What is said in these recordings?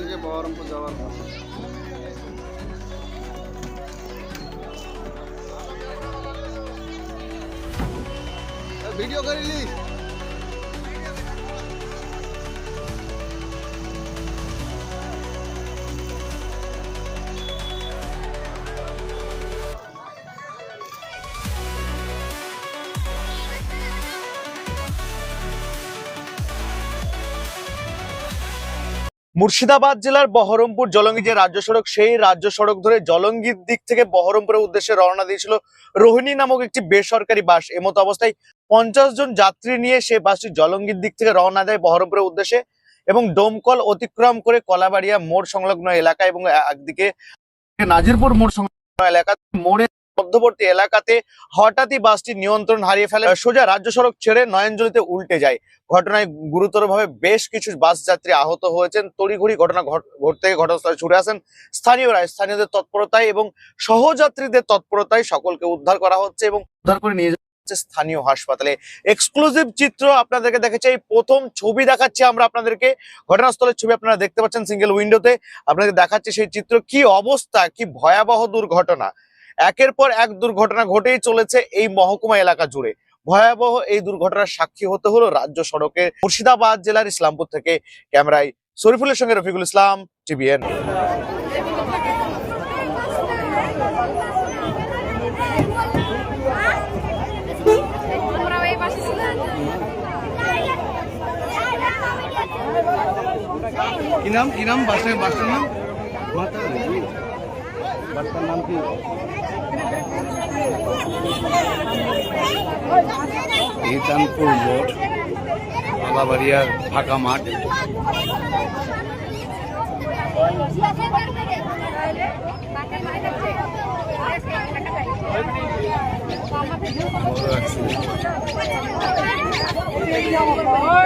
থেকে বহরমপুর যাওয়ার পথে। ভিডিও করিলি? মুর্শিদাবাদ জেলার বহরমপুর জলঙ্গি যে রাজ্য সড়ক, সেই রাজ্য সড়ক ধরে জলঙ্গির দিক থেকে বহরমপুরের উদ্দেশ্যে রওনা দিয়েছিল রোহিণী নামক একটি বেসরকারি বাস। এমতো অবস্থায় পঞ্চাশ জন যাত্রী নিয়ে সে বাসটি জলঙ্গির দিক থেকে রওনা দেয় বহরমপুরের উদ্দেশ্যে এবং ডোমকল অতিক্রম করে কলাবাড়িয়া মোড় সংলগ্ন এলাকা এবং একদিকে নাজিরপুর মোড় সংলগ্ন এলাকা মোড়ের মধ্যবর্তী এলাকাতে হঠাৎই বাসটি নিয়ন্ত্রণ হারিয়ে ফেলে। সোজা রাজ্য সড়ক ছেড়ে নয়নজলিতে উল্টে যায়। ঘটনায় গুরুতরভাবে বেশ কিছু বাস যাত্রী আহত হয়েছেন। তড়িঘড়ি ঘটনা ঘট- ঘটতে ঘটনাস্থলে ছুটে আসেন স্থানীয়রা। স্থানীয়দের তৎপরতায় এবং সহযাত্রীদের তৎপরতায় সকলকে উদ্ধার করা হচ্ছে এবং উদ্ধার করে নিয়ে হচ্ছে স্থানীয় হাসপাতালে। এক্সক্লুসিভ চিত্র আপনাদেরকে দেখাচ্ছি এই প্রথম ছবি দেখাচ্ছি আমরা আপনাদেরকে। ঘটনাস্থলের ছবি আপনারা দেখতে পাচ্ছেন সিঙ্গেল উইন্ডোতে আপনাদের দেখাচ্ছি সেই চিত্র। কি অবস্থা? কি ভয়াবহ দুর্ঘটনা? একের পর এক দুর্ঘটনা ঘটেই চলেছে এই মহকুমা এলাকা জুড়ে। ভয়াবহ এই দুর্ঘটনার সাক্ষী হতে হলো রাজ্য সড়কে মুর্শিদাবাদ জেলার ইসলামপুর থেকে। ক্যামেরায় শরীফুলের সঙ্গে রফিকুল ইসলাম, টিভিএন। কি নাম? কি নাম? বাসের নাম? বাসটার নাম কি? ইতানপুর মোড় বাবাবাড়িয়ার ফাঁকা মাঠ। বড়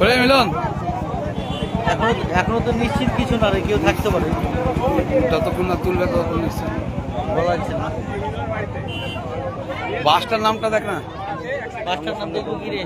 বলে মিলন। এখনও এখনও তো নিশ্চিত কিছু না রে কেউ থাকতে পারে। যতক্ষণ না তুলবে ততক্ষণ নিশ্চয় বলা যাচ্ছে না। বাসটার নামটা দেখ না। বাসটার নাম দেখব কি রে?